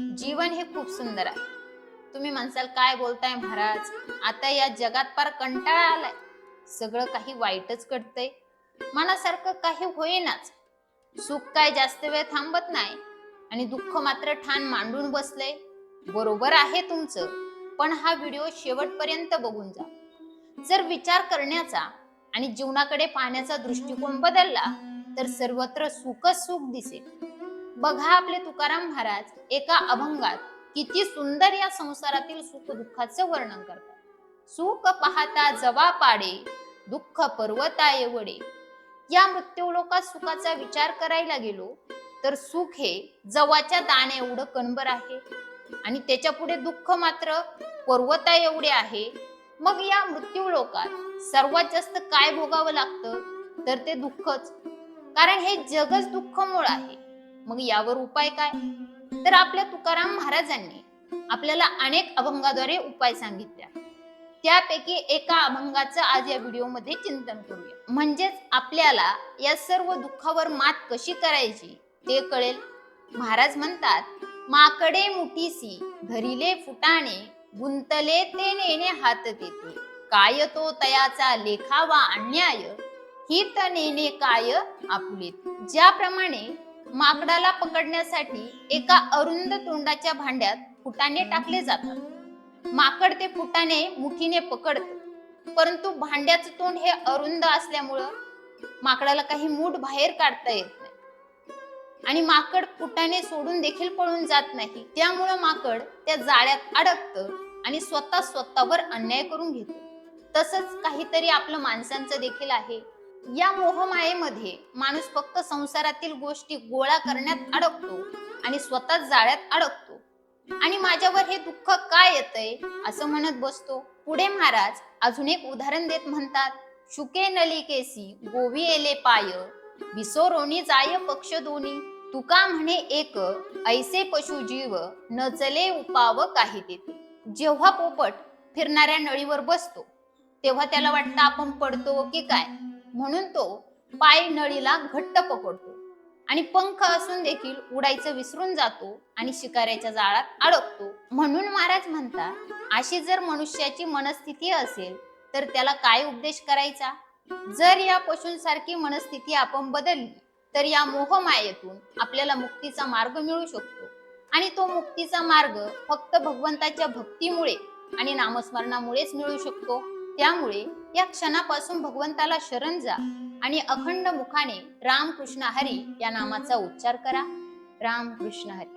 जीवन हे खूप सुंदर आहे. तुम्ही म्हणसाल काय बोलताय महाराज? आता या जगात फार कंटाळा आलाय. सगळं काही वाईटच घडतंय. मनासारखं काही होईनाच. सुख काय जास्त वेळ थांबत नाही. आणि दुःख मात्र ठाण मांडून बसलंय. बरोबर आहे तुमचं. पण हा व्हिडिओ शेवटपर्यंत बघून जा. जर विचार करण्याचा आणि जीवनाकडे पाहण्याचा दृष्टिकोन बदलला तर सर्वत्र सुखच सुख दिसेल. बघा आपले तुकाराम महाराज एका अभंगात किती सुंदर या संसारातील सुख दुःखाचे वर्णन करतात. सुख पाहता जवा पाडे दुःख पर्वता एवढे या मृत्यूलोकात सुखाचा विचार करायला गेलो तर सुख हे जवाच्या दाण्या एवढं कणबर आहे. आणि त्याच्या पुढे दुःख मात्र पर्वता एवढे आहे. मग या मृत्यू लोकात सर्वात जास्त काय भोगावं लागतं? तर ते दुःखच. कारण हे जगच दुःखमूळ आहे. मग यावर उपाय काय? तर आपल्या तुकाराम महाराजांनी आपल्याला अनेक अभंगाद्वारे उपाय सांगितल्या. त्यापैकी एका अभंगाचं आज या व्हिडिओमध्ये चिंतन करूया. म्हणजेच आपल्याला या सर्व दुःखावर मात कशी करायची ते कळेल. महाराज म्हणतात माकडे मुठीसी धरिले फुटाणे गुंतले ते नेणे हात देते काय तो तयाचा लेखावा अन्याय हित नेणे काय आपुलेत. ज्याप्रमाणे माकडाला पकडण्यासाठी एका अरुंद तोंडाच्या भांड्यात फुटाणे टाकले जातात. माकड ते फुटाणे मुठीने पकडत. परंतु भांड्याचं तोंड हे अरुंद असल्यामुळं माकडाला काही मूठ बाहेर काढता येत नाही. आणि माकड फुटाणे सोडून देखील पळून जात नाही. त्यामुळं माकड त्या जाळ्यात अडकतं आणि स्वतः स्वतःवर अन्याय करून घेतो. तसंच काहीतरी आपलं माणसांचं देखील आहे. या मोहमायेमध्ये माणूस फक्त संसारातील गोष्टी गोळा करण्यात अडकतो आणि स्वतः जाळ्यात अडकतो. आणि माझ्यावर हे दुःख काय येतंय असं म्हणत बसतो. पुढे महाराज अजून एक उदाहरण देत म्हणतात. शुके नली केसी गोवी एले पाय विसोरोनी जाय पक्ष दोन्ही तुका म्हणे एक ऐसे पशु जीव न चले उपाव काही देते. जेव्हा पोपट फिरणाऱ्या नळीवर बसतो तेव्हा त्याला वाटतं आपण पडतो की काय? म्हणून तो पाय नळीला घट्ट पकडतो. आणि पंख असून देखील उडायचं विसरून जातो आणि शिकाऱ्याच्या जाळात अडकतो. म्हणून महाराज म्हणतात अशी जर मनुष्याची मनस्थिती असेल तर त्याला काय उपदेश करायचा? जर या पशूंसारखी मनस्थिती आपण बदलली तर या मोहमायेतून आपल्याला मुक्तीचा मार्ग मिळू शकतो. आणि तो मुक्तीचा मार्ग फक्त भगवंताच्या भक्तीमुळे आणि नामस्मरणामुळेच मिळू शकतो. त्यामुळे या क्षणापासून भगवंताला शरण जा आणि अखंड मुखाने राम कृष्ण हरी या नामाचा उच्चार करा. राम कृष्ण हरी.